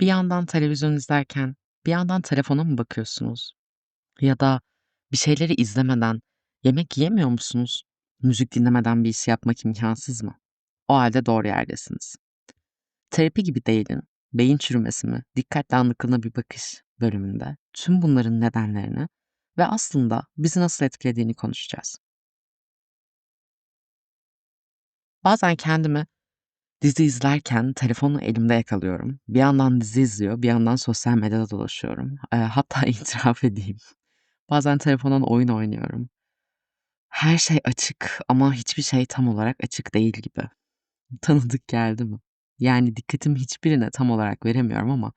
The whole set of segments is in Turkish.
Bir yandan televizyon izlerken bir yandan telefona mı bakıyorsunuz? Ya da bir şeyleri izlemeden yemek yiyemiyor musunuz? Müzik dinlemeden bir iş yapmak imkânsız mı? O hâlde doğru yerdesiniz. Terapi gibi değilin, beyin çürümesi mi, dikkatle anlıklığına bir bakış bölümünde tüm bunların nedenlerini ve aslında bizi nasıl etkilediğini konuşacağız. Bazen kendimi dizi izlerken telefonu elimde yakalıyorum. Bir yandan dizi izliyor, bir yandan sosyal medyada dolaşıyorum. Eee, hatta itiraf edeyim, bazen telefondan oyun oynuyorum. Her şey açık ama hiçbir şey tam olarak açık değil gibi. Tanıdık geldi mi? Yani dikkatimi hiçbirine tam olarak veremiyorum ama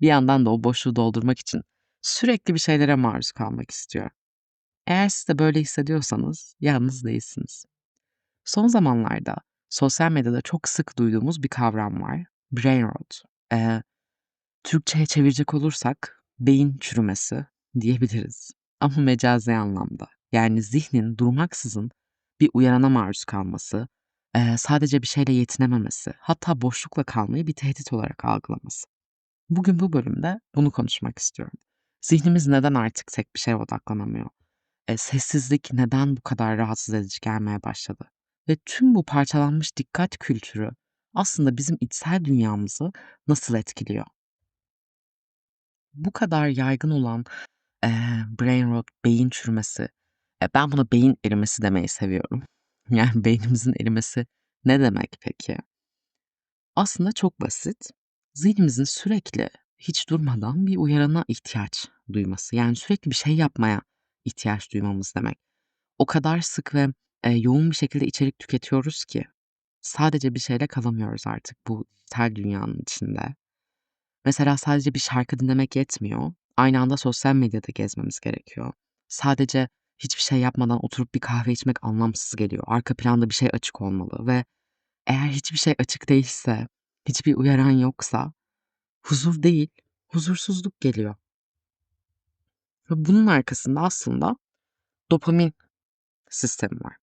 bir yandan da o boşluğu doldurmak için sürekli bir şeylere maruz kalmak istiyorum. Eğer siz de böyle hissediyorsanız yalnız değilsiniz. Son zamanlarda sosyal medyada çok sık duyduğumuz bir kavram var. Brain rot. Eee, Türkçeye çevirecek olursak beyin çürümesi diyebiliriz ama mecazi anlamda. Yani zihnin durmaksızın bir uyarana maruz kalması, eee, sadece bir şeyle yetinememesi, hatta boşlukla kalmayı bir tehdit olarak algılaması. Bugün bu bölümde bunu konuşmak istiyorum. Zihnimiz neden artık tek bir şeye odaklanamıyor? Eee, sessizlik neden bu kadar rahatsız edici gelmeye başladı? Ve tüm bu parçalanmış dikkat kültürü aslında bizim içsel dünyamızı nasıl etkiliyor? Bu kadar yaygın olan, eee, brain rot, beyin çürümesi, eee, ben buna beyin erimesi demeyi seviyorum. Yani beynimizin erimesi ne demek peki? Aslında çok basit. Zihnimizin sürekli, hiç durmadan bir uyarana ihtiyaç duyması. Yani sürekli bir şey yapmaya ihtiyaç duymamız demek. O kadar sık ve, eee, yoğun bir şekilde içerik tüketiyoruz ki sadece bir şeyle kalamıyoruz artık bu dijital dünyanın içinde. Mesela sadece bir şarkı dinlemek yetmiyor. Aynı anda sosyal medyada gezmemiz gerekiyor. Sadece hiçbir şey yapmadan oturup bir kahve içmek anlamsız geliyor. Arka planda bir şey açık olmalı ve eğer hiçbir şey açık değilse, hiçbir uyaran yoksa huzur değil, huzursuzluk geliyor. Ve bunun arkasında aslında dopamin sistemi var.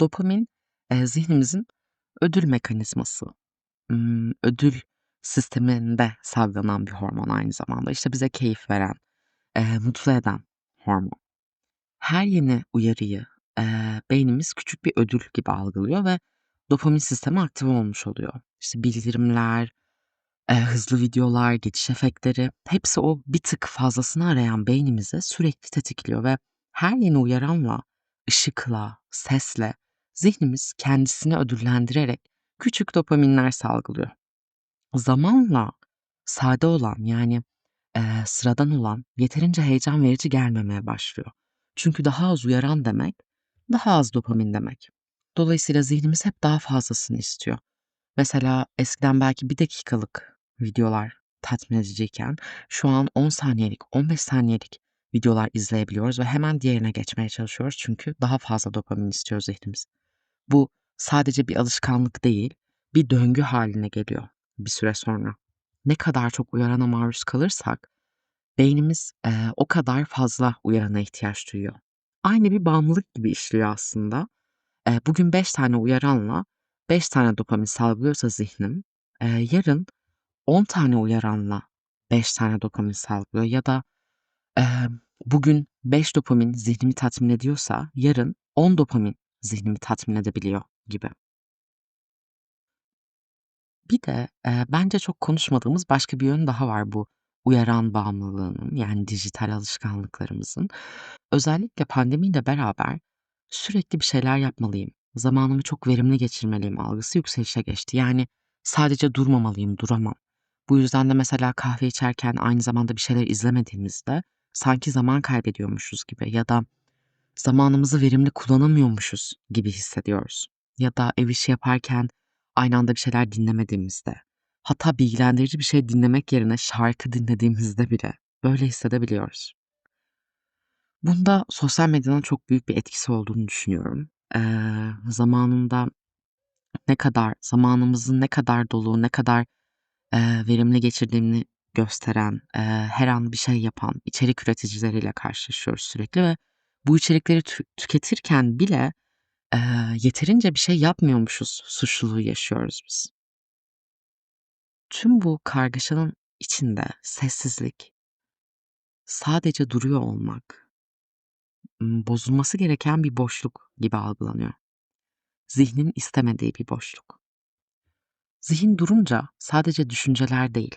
Dopamin, eee, zihnimizin ödül mekanizması. Imm, ödül sisteminde salgılanan bir hormon aynı zamanda. İşte bize keyif veren, eee, mutlu eden hormon. Her yeni uyarıyı, eee, beynimiz küçük bir ödül gibi algılıyor ve dopamin sistemi aktive olmuş oluyor. İşte bildirimler, eee, hızlı videolar, geçiş efektleri hepsi o bir tık fazlasını arayan beynimizi sürekli tetikliyor ve her yeni uyaranla, ışıkla, sesle zihnimiz kendisini ödüllendirerek küçük dopaminler salgılıyor. Zamanla sade olan yani, eee, sıradan olan yeterince heyecan verici gelmemeye başlıyor. Çünkü daha az uyaran demek, daha az dopamin demek. Dolayısıyla zihnimiz hep daha fazlasını istiyor. Mesela eskiden belki 1 dakikalık videolar tatmin ediciyken şu an 10 saniyelik, 15 saniyelik videolar izleyebiliyoruz ve hemen diğerine geçmeye çalışıyoruz çünkü daha fazla dopamin istiyor zihnimiz. Bu sadece bir alışkanlık değil, bir döngü hâline geliyor bir süre sonra. Ne kadar çok uyarana maruz kalırsak beynimiz, eee, o kadar fazla uyarana ihtiyaç duyuyor. Aynı bir bağımlılık gibi işliyor aslında. Eee, bugün 5 tane uyaranla 5 tane dopamin salgılıyorsa zihnim, eee, yarın 10 tane uyaranla 5 tane dopamin salgılıyor ya da, emm, bugün 5 dopamin zihnimi tatmin ediyorsa yarın 10 dopamin zihnimi tatmin edebiliyor gibi. Bir de, eee, bence çok konuşmadığımız başka bir yönü daha var bu uyaran bağımlılığının, yani dijital alışkanlıklarımızın. Özellikle pandemiyle beraber sürekli bir şeyler yapmalıyım, zamanımı çok verimli geçirmeliyim algısı yükselişe geçti. Yani sadece durmamalıyım, duramam. Bu yüzden de mesela kahve içerken aynı zamanda bir şeyler izlemediğimizde sanki zaman kaybediyormuşuz gibi ya da zamanımızı verimli kullanamıyormuşuz gibi hissediyoruz. Ya da ev işi yaparken aynı anda bir şeyler dinlemediğimizde, hatta bilgilendirici bir şey dinlemek yerine şarkı dinlediğimizde bile böyle hissedebiliyoruz. Bunda sosyal medyanın çok büyük bir etkisi olduğunu düşünüyorum. Eee, zamanında ne kadar zamanımızın ne kadar dolu, ne kadar, eee, verimli geçirdiğini gösteren, eee, her an bir şey yapan içerik üreticileriyle karşılaşıyoruz sürekli ve bu içerikleri tü tüketirken bile, eee, yeterince bir şey yapmıyormuşuz suçluluğu yaşıyoruz biz. tüm bu kargaşanın içinde sessizlik, sadece duruyor olmak, bozulması gereken bir boşluk gibi algılanıyor. Zihnin istemediği bir boşluk. Zihin durunca sadece düşünceler değil,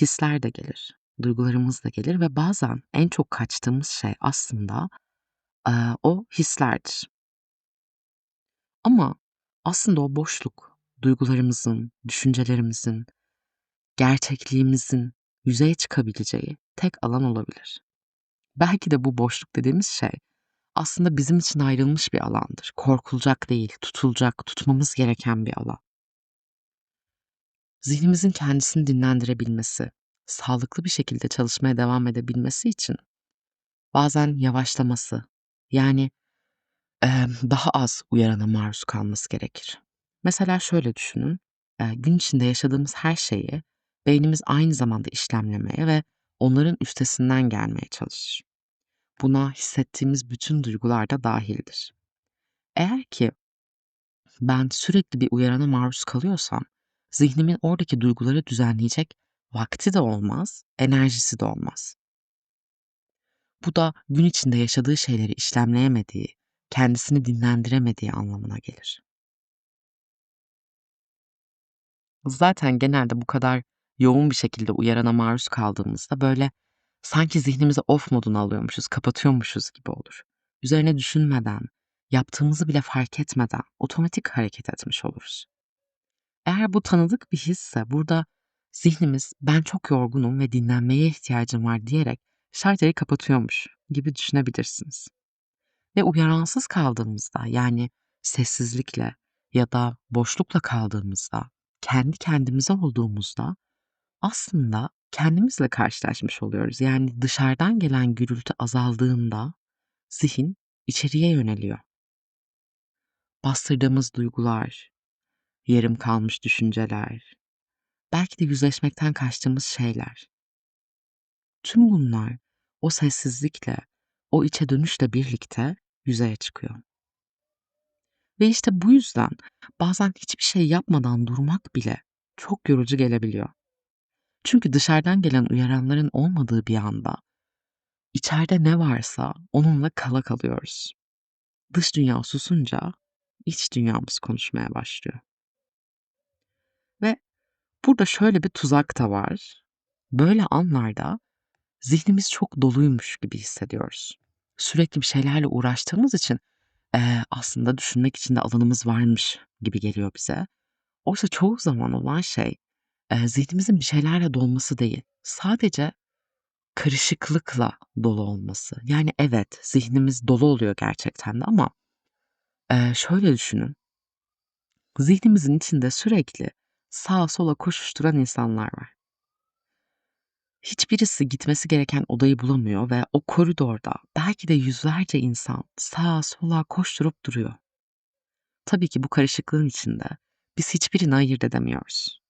hisler de gelir, duygularımız da gelir ve bazen en çok kaçtığımız şey aslında, eee, o hislerdir. Ama aslında o boşluk, duygularımızın, düşüncelerimizin, gerçekliğimizin yüzeye çıkabileceği tek alan olabilir. Belki de bu boşluk dediğimiz şey aslında bizim için ayrılmış bir alandır. Korkulacak değil, tutulacak, tutmamız gereken bir alan. Zihnimizin kendisini dinlendirebilmesi, sağlıklı bir şekilde çalışmaya devam edebilmesi için bazen yavaşlaması, yani, emm, daha az uyarana maruz kalması gerekir. Mesela şöyle düşünün, eee, gün içinde yaşadığımız her şeyi beynimiz aynı zamanda işlemlemeye ve onların üstesinden gelmeye çalışır. Buna hissettiğimiz bütün duygular da dâhildir. Eğer ki ben sürekli bir uyarana maruz kalıyorsam zihnimin oradaki duyguları düzenleyecek vakti de olmaz, enerjisi de olmaz. Bu da gün içinde yaşadığı şeyleri işlemleyemediği, kendisini dinlendiremediği anlamına gelir. Zaten genelde bu kadar yoğun bir şekilde uyarana maruz kaldığımızda, böyle, sanki zihnimizi off moduna alıyormuşuz, kapatıyormuşuz gibi olur. Üzerine düşünmeden, yaptığımızı bile fark etmeden otomatik hareket etmiş oluruz. Eğer bu tanıdık bir hisse burada zihnimiz "Ben çok yorgunum ve dinlenmeye ihtiyacım var." diyerek şarjeri kapatıyormuş gibi düşünebilirsiniz. Ve uyaransız kaldığımızda, yani sessizlikle ya da boşlukla kaldığımızda, kendi kendimize olduğumuzda aslında kendimizle karşılaşmış oluyoruz. Yani dışarıdan gelen gürültü azaldığında zihin içeriye yöneliyor. Bastırdığımız duygular, yarım kalmış düşünceler, belki de yüzleşmekten kaçtığımız şeyler. Tüm bunlar o sessizlikle, o içe dönüşle birlikte yüzeye çıkıyor. Ve işte bu yüzden bazen hiçbir şey yapmadan durmak bile çok yorucu gelebiliyor. Çünkü dışarıdan gelen uyaranların olmadığı bir anda içeride ne varsa onunla kala kalıyoruz. Dış dünya susunca iç dünyamız konuşmaya başlıyor. Ve burada şöyle bir tuzak da var. Böyle anlarda zihnimiz çok doluymuş gibi hissediyoruz. Sürekli bir şeylerle uğraştığımız için eee, aslında düşünmek için de alanımız varmış gibi geliyor bize. Oysa çoğu zaman olan şey eee, zihnimizin bir şeylerle dolması değil, sadece karışıklıkla dolu olması. Yani evet, zihnimiz dolu oluyor gerçekten de ama eee, şöyle düşünün. Zihnimizin içinde sürekli sağa sola koşuşturan insanlar var. Hiçbirisi gitmesi gereken odayı bulamıyor ve o koridorda belki de yüzlerce insan sağa sola koşturup duruyor. Tabii ki bu karışıklığın içinde biz hiçbirini ayırt edemiyoruz.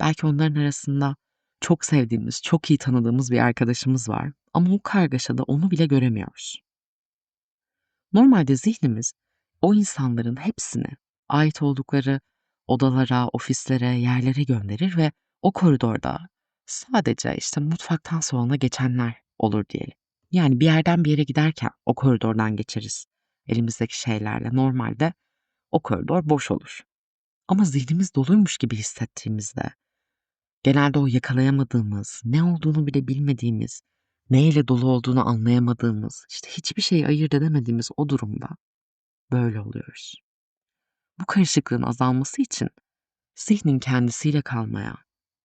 Belki onların arasında çok sevdiğimiz, çok iyi tanıdığımız bir arkadaşımız var ama o kargaşada onu bile göremiyoruz. Normalde zihnimiz o insanların hepsini ait oldukları odalara, ofislere, yerlere gönderir ve o koridorda sadece, işte, mutfaktan salona geçenler olur diyelim. Yani bir yerden bir yere giderken o koridordan geçeriz elimizdeki şeylerle. Normalde o koridor boş olur. Ama zihnimiz doluymuş gibi hissettiğimizde, genelde o yakalayamadığımız, ne olduğunu bile bilmediğimiz, neyle dolu olduğunu anlayamadığımız, işte, hiçbir şeyi ayırt edemediğimiz o durumda böyle oluyoruz. Bu karışıklığın azalması için zihnin kendisiyle kalmaya,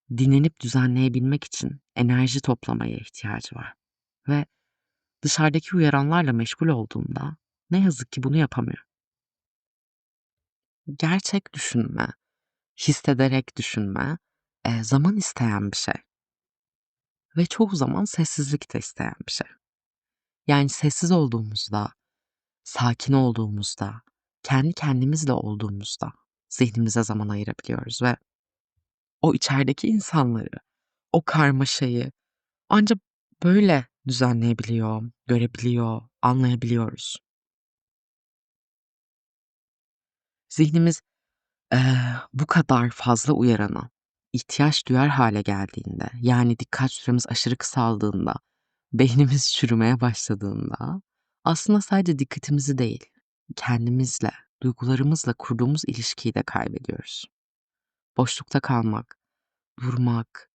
dinlenip düzenleyebilmek için enerji toplamaya ihtiyacı var ve dışarıdaki uyaranlarla meşgul olduğunda ne yazık ki bunu yapamıyor. Gerçek düşünme, hissederek düşünme, eee, zaman isteyen bir şey. Ve çoğu zaman sessizlik de isteyen bir şey. Yani sessiz olduğumuzda, sakin olduğumuzda, kendi kendimizle olduğumuzda zihnimize zaman ayırabiliyoruz ve o içerideki insanları, o karmaşayı ancak böyle düzenleyebiliyor, görebiliyor, anlayabiliyoruz. Zihnimiz, eee, bu kadar fazla uyarana, ihtiyaç duyar hale geldiğinde, yani dikkat süremiz aşırı kısaldığında, beynimiz çürümeye başladığında aslında sadece dikkatimizi değil, kendimizle, duygularımızla kurduğumuz ilişkiyi de kaybediyoruz. Boşlukta kalmak, durmak,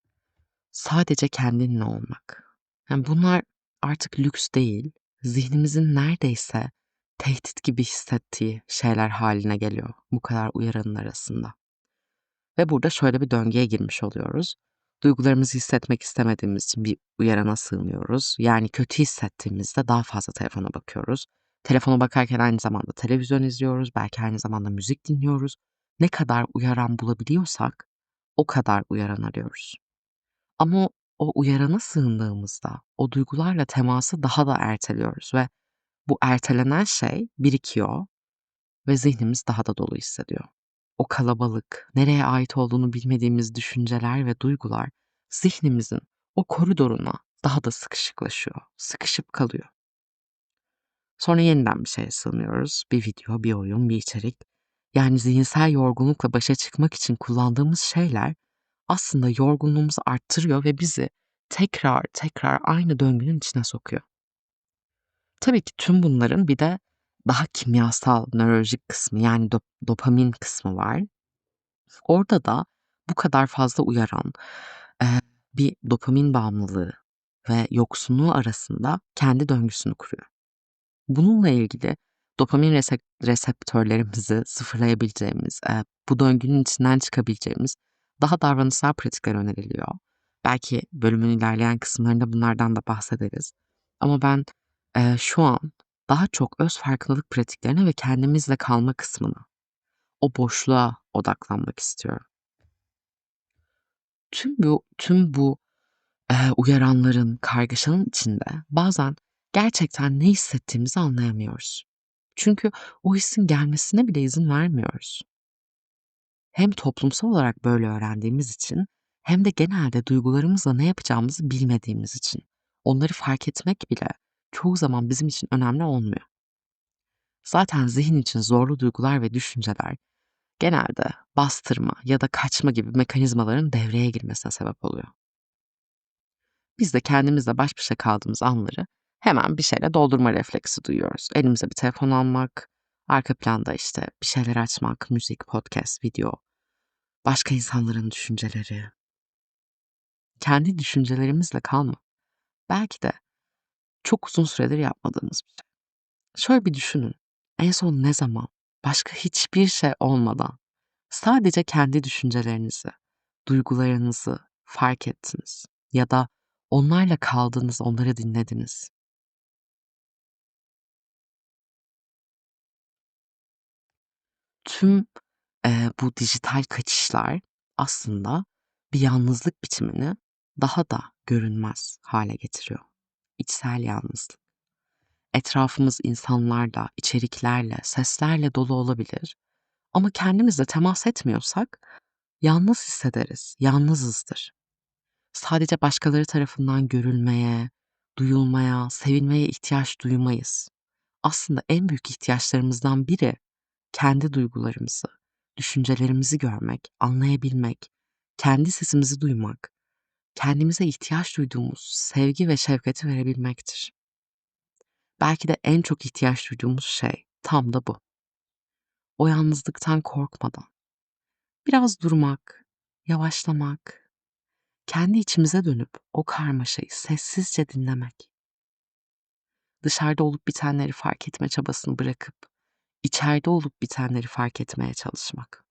sadece kendinle olmak. Yani bunlar artık lüks değil, zihnimizin neredeyse tehdit gibi hissettiği şeyler haline geliyor bu kadar uyaranın arasında. Ve burada şöyle bir döngüye girmiş oluyoruz. Duygularımızı hissetmek istemediğimiz için bir uyarana sığınıyoruz. Yani kötü hissettiğimizde daha fazla telefona bakıyoruz. Telefona bakarken aynı zamanda televizyon izliyoruz, belki aynı zamanda müzik dinliyoruz. Ne kadar uyaran bulabiliyorsak o kadar uyaran arıyoruz. Ama o uyarana sığındığımızda o duygularla teması daha da erteliyoruz ve bu ertelenen şey birikiyor ve zihnimiz daha da dolu hissediyor. O kalabalık, nereye ait olduğunu bilmediğimiz düşünceler ve duygular zihnimizin o koridoruna daha da sıkışıklaşıyor, sıkışıp kalıyor. Sonra yeniden bir şeye sığınıyoruz. Bir video, bir oyun, bir içerik. Yani zihinsel yorgunlukla başa çıkmak için kullandığımız şeyler aslında yorgunluğumuzu arttırıyor ve bizi tekrar tekrar aynı döngünün içine sokuyor. Tabii ki tüm bunların bir de daha kimyasal, nörolojik kısmı yani dop- dopamin kısmı var. Orada da bu kadar fazla uyaran e, bir dopamin bağımlılığı ve yoksunluğu arasında kendi döngüsünü kuruyor. Bununla ilgili dopamin resep- reseptörlerimizi sıfırlayabileceğimiz, bu döngünün içinden çıkabileceğimiz daha davranışsal pratikler öneriliyor. Belki bölümün ilerleyen kısımlarında bunlardan da bahsederiz. Ama ben şu an daha çok öz farkındalık pratiklerine ve kendimizle kalma kısmına, o boşluğa odaklanmak istiyorum. Tüm bu tüm bu e, uyaranların, kargaşanın içinde bazen gerçekten ne hissettiğimizi anlayamıyoruz. Çünkü o hissin gelmesine bile izin vermiyoruz. Hem toplumsal olarak böyle öğrendiğimiz için hem de genelde duygularımızla ne yapacağımızı bilmediğimiz için onları fark etmek bile çoğu zaman bizim için önemli olmuyor. Zaten zihin için zorlu duygular ve düşünceler genelde bastırma ya da kaçma gibi mekanizmaların devreye girmesine sebep oluyor. Biz de kendimizle baş başa kaldığımız anları hemen bir şeyle doldurma refleksi duyuyoruz. Elimize bir telefon almak, arka planda işte bir şeyler açmak, müzik, podcast, video, başka insanların düşünceleri. Kendi düşüncelerimizle kalma. Belki de çok uzun süredir yapmadığımız bir şey. Şöyle bir düşünün. En son ne zaman başka hiçbir şey olmadan sadece kendi düşüncelerinizi, duygularınızı fark ettiniz ya da onlarla kaldınız, onları dinlediniz. Tüm e, bu dijital kaçışlar aslında bir yalnızlık biçimini daha da görünmez hale getiriyor. İçsel yalnızlık. Etrafımız insanlarla, içeriklerle, seslerle dolu olabilir. Ama kendimizle temas etmiyorsak yalnız hissederiz, yalnızızdır. Sadece başkaları tarafından görülmeye, duyulmaya, sevilmeye ihtiyaç duymayız. Aslında en büyük ihtiyaçlarımızdan biri kendi duygularımızı, düşüncelerimizi görmek, anlayabilmek, kendi sesimizi duymak, kendimize ihtiyaç duyduğumuz sevgi ve şefkati verebilmektir. Belki de en çok ihtiyaç duyduğumuz şey tam da bu. O yalnızlıktan korkmadan, biraz durmak, yavaşlamak, kendi içimize dönüp o karmaşayı sessizce dinlemek. Dışarıda olup bitenleri fark etme çabasını bırakıp içeride olup bitenleri fark etmeye çalışmak.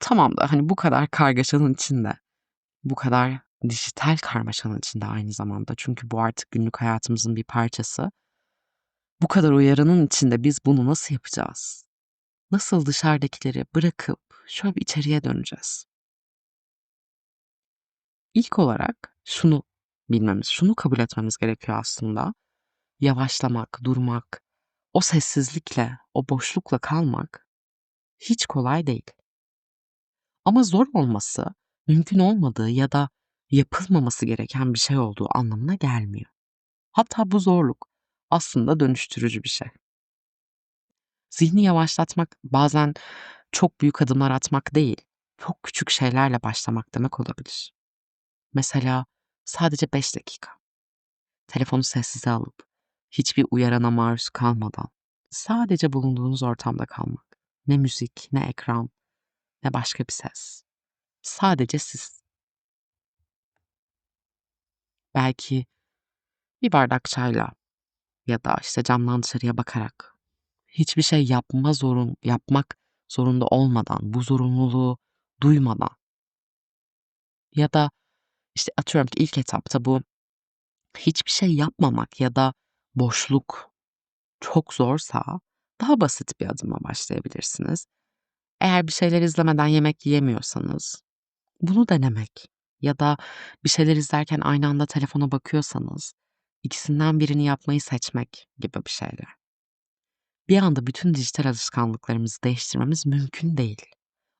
Tamam da hani bu kadar kargaşanın içinde, bu kadar dijital karmaşanın içinde aynı zamanda çünkü bu artık günlük hayatımızın bir parçası. Bu kadar uyarının içinde biz bunu nasıl yapacağız? Nasıl dışarıdakileri bırakıp şöyle bir içeriye döneceğiz? İlk olarak şunu bilmemiz, şunu kabul etmemiz gerekiyor aslında. Yavaşlamak, durmak, o sessizlikle, o boşlukla kalmak hiç kolay değil. Ama zor olması mümkün olmadığı ya da yapılmaması gereken bir şey olduğu anlamına gelmiyor. Hatta bu zorluk aslında dönüştürücü bir şey. Zihni yavaşlatmak bazen çok büyük adımlar atmak değil, çok küçük şeylerle başlamak demek olabilir. Mesela sadece 5 dakika. Telefonu sessize alıp hiçbir uyarana maruz kalmadan sadece bulunduğunuz ortamda kalmak. Ne müzik, ne ekran, ne başka bir ses. Sadece siz. Belki bir bardak çayla ya da işte camdan dışarıya bakarak hiçbir şey yapma zorun yapmak zorunda olmadan, bu zorunluluğu duymadan ya da işte atıyorum ki ilk etapta bu hiçbir şey yapmamak ya da boşluk çok zorsa daha basit bir adıma başlayabilirsiniz. Eğer bir şeyler izlemeden yemek yiyemiyorsanız bunu denemek ya da bir şeyler izlerken aynı anda telefona bakıyorsanız ikisinden birini yapmayı seçmek gibi bir şeyler. Bir anda bütün dijital alışkanlıklarımızı değiştirmemiz mümkün değil.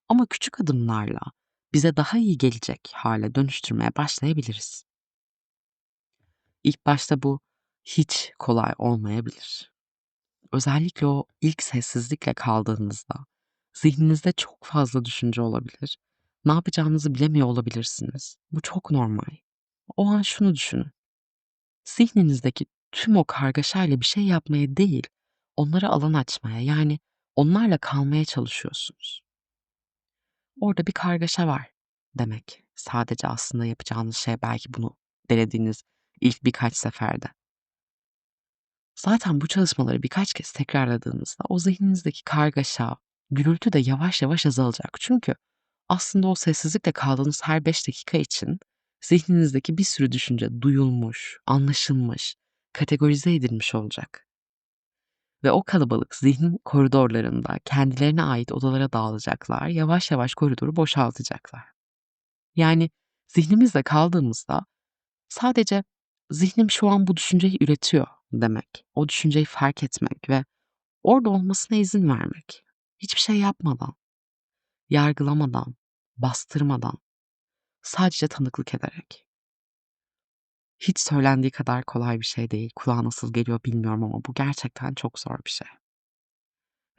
Ama küçük adımlarla bize daha iyi gelecek hale dönüştürmeye başlayabiliriz. İlk başta bu hiç kolay olmayabilir. Özellikle o ilk sessizlikle kaldığınızda zihninizde çok fazla düşünce olabilir. Ne yapacağınızı bilemiyor olabilirsiniz. Bu çok normal. O an şunu düşünün. Zihninizdeki tüm o kargaşayla bir şey yapmaya değil, onlara alan açmaya yani onlarla kalmaya çalışıyorsunuz. Orada bir kargaşa var demek. Sadece aslında yapacağınız şey belki bunu denediğiniz ilk birkaç seferde. Zaten bu çalışmaları birkaç kez tekrarladığınızda o zihninizdeki kargaşa, gürültü de yavaş yavaş azalacak. Çünkü aslında o sessizlikle kaldığınız her 5 dakika için zihninizdeki bir sürü düşünce duyulmuş, anlaşılmış, kategorize edilmiş olacak. Ve o kalabalık zihnin koridorlarında kendilerine ait odalara dağılacaklar, yavaş yavaş koridoru boşaltacaklar. Yani zihnimizle kaldığımızda sadece zihnim şu an bu düşünceyi üretiyor demek. O düşünceyi fark etmek ve orada olmasına izin vermek. Hiçbir şey yapmadan, yargılamadan, bastırmadan, sadece tanıklık ederek. Hiç söylendiği kadar kolay bir şey değil. Kulağa nasıl geliyor bilmiyorum ama bu gerçekten çok zor bir şey.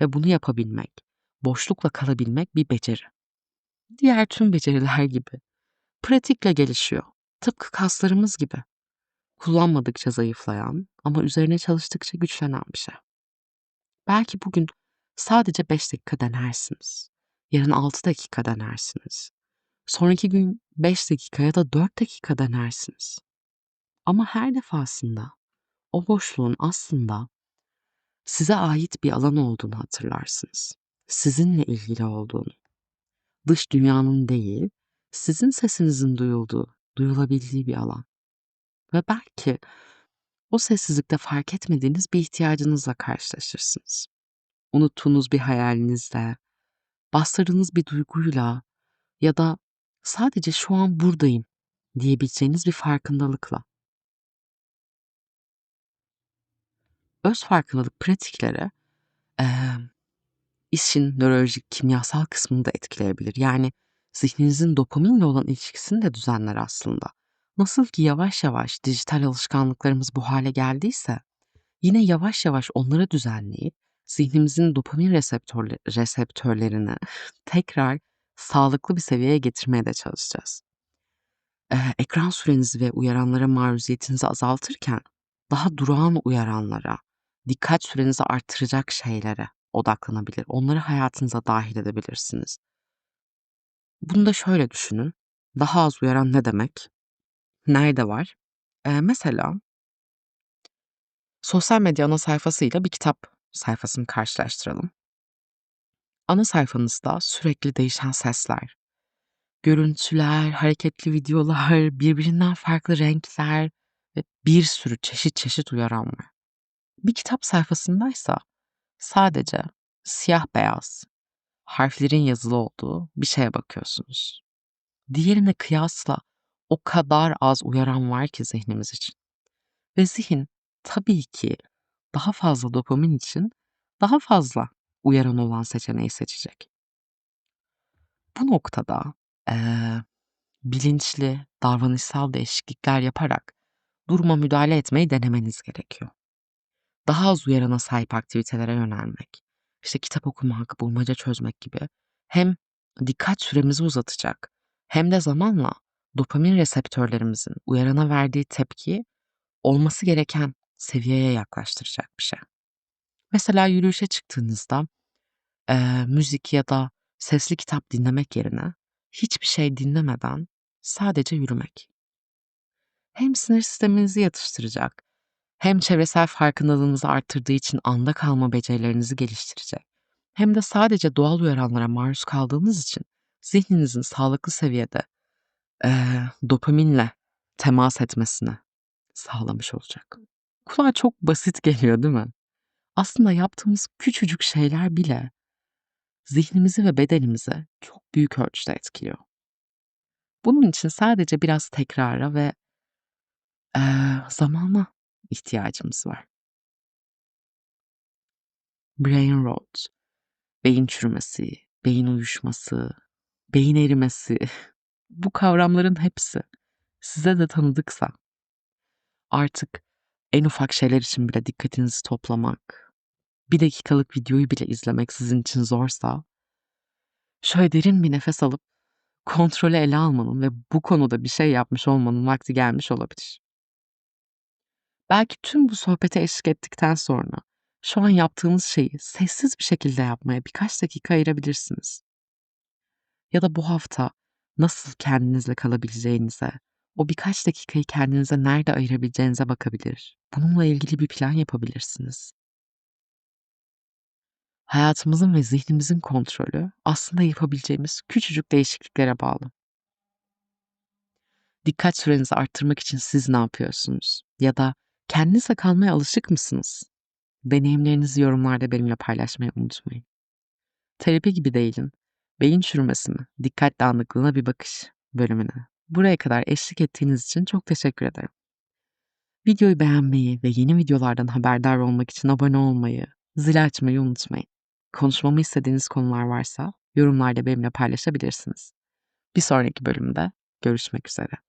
Ve bunu yapabilmek, boşlukla kalabilmek bir beceri. Diğer tüm beceriler gibi. Pratikle gelişiyor. Tıpkı kaslarımız gibi. Kullanmadıkça zayıflayan ama üzerine çalıştıkça güçlenen bir şey. Belki bugün sadece 5 dakika denersiniz. Yarın 6 dakika denersiniz. Sonraki gün 5 dakika ya da 4 dakika denersiniz. Ama her defasında o boşluğun aslında size ait bir alan olduğunu hatırlarsınız. Sizinle ilgili olduğunu. Dış dünyanın değil, sizin sesinizin duyulduğu, duyulabildiği bir alan. Ve belki o sessizlikte fark etmediğiniz bir ihtiyacınızla karşılaşırsınız. Unuttuğunuz bir hayalinizle, bastırdığınız bir duyguyla ya da sadece şu an buradayım diyebileceğiniz bir farkındalıkla. Öz farkındalık pratikleri e, işin nörolojik kimyasal kısmını da etkileyebilir. Yani zihninizin dopaminle olan ilişkisini de düzenler aslında. Nasıl ki yavaş yavaş dijital alışkanlıklarımız bu hale geldiyse yine yavaş yavaş onları düzenleyip zihnimizin dopamin reseptörle reseptörlerini tekrar sağlıklı bir seviyeye getirmeye de çalışacağız. Ee, ekran sürenizi ve uyaranlara maruziyetinizi azaltırken daha durağan uyaranlara, dikkat sürenizi arttıracak şeylere odaklanabilir. Onları hayatınıza dahil edebilirsiniz. Bunu da şöyle düşünün. Daha az uyaran ne demek? Nerede var? Eee, mesela sosyal medya ana sayfasıyla bir kitap sayfasını karşılaştıralım. Ana sayfanızda sürekli değişen sesler, görüntüler, hareketli videolar, birbirinden farklı renkler ve bir sürü çeşit çeşit uyaran var. Bir kitap sayfasındaysa sadece siyah beyaz, harflerin yazılı olduğu bir şeye bakıyorsunuz. Diğerine kıyasla o kadar az uyaran var ki zihnimiz için. Ve zihin tabii ki daha fazla dopamin için daha fazla uyaran olan seçeneği seçecek. Bu noktada eee, bilinçli davranışsal değişiklikler yaparak duruma müdahale etmeyi denemeniz gerekiyor. Daha az uyarana sahip aktivitelere yönelmek, işte kitap okumak, bulmaca çözmek gibi hem dikkat süremizi uzatacak hem de zamanla dopamin reseptörlerimizin uyarana verdiği tepkiyi olması gereken seviyeye yaklaştıracak bir şey. Mesela yürüyüşe çıktığınızda, eee, müzik ya da sesli kitap dinlemek yerine hiçbir şey dinlemeden sadece yürümek. Hem sinir sisteminizi yatıştıracak hem çevresel farkındalığınızı arttırdığı için anda kalma becerilerinizi geliştirecek hem de sadece doğal uyaranlara maruz kaldığınız için zihninizin sağlıklı seviyede, eee, dopaminle temas etmesini sağlamış olacak. Kulağa çok basit geliyor, değil mi? Aslında yaptığımız küçücük şeyler bile zihnimizi ve bedenimizi çok büyük ölçüde etkiliyor. Bunun için sadece biraz tekrara ve, eee, zamana ihtiyacımız var. Brain rot, beyin çürümesi, beyin uyuşması, beyin erimesi bu kavramların hepsi size de tanıdıksa artık en ufak şeyler için bile dikkatinizi toplamak, 1 dakikalık videoyu bile izlemek sizin için zorsa şöyle derin bir nefes alıp kontrolü ele almanın ve bu konuda bir şey yapmış olmanın vakti gelmiş olabilir. Belki tüm bu sohbete eşlik ettikten sonra şu an yaptığınız şeyi sessiz bir şekilde yapmaya birkaç dakika ayırabilirsiniz. Ya da bu hafta nasıl kendinizle kalabileceğinize, o birkaç dakikayı kendinize nerede ayırabileceğinize bakabilir. Bununla ilgili bir plan yapabilirsiniz. Hayatımızın ve zihnimizin kontrolü aslında yapabileceğimiz küçücük değişikliklere bağlı. Dikkat sürenizi arttırmak için siz ne yapıyorsunuz? Ya da kendinizle kalmaya alışık mısınız? Deneyimlerinizi yorumlarda benimle paylaşmayı unutmayın. Terapi gibi değilim. Beyin çürümesi mi? Dikkat dağınıklığına bir bakış bölümüne. Buraya kadar eşlik ettiğiniz için çok teşekkür ederim. Videoyu beğenmeyi ve yeni videolardan haberdar olmak için abone olmayı, zil açmayı unutmayın. Konuşmamı istediğiniz konular varsa yorumlarda benimle paylaşabilirsiniz. Bir sonraki bölümde görüşmek üzere.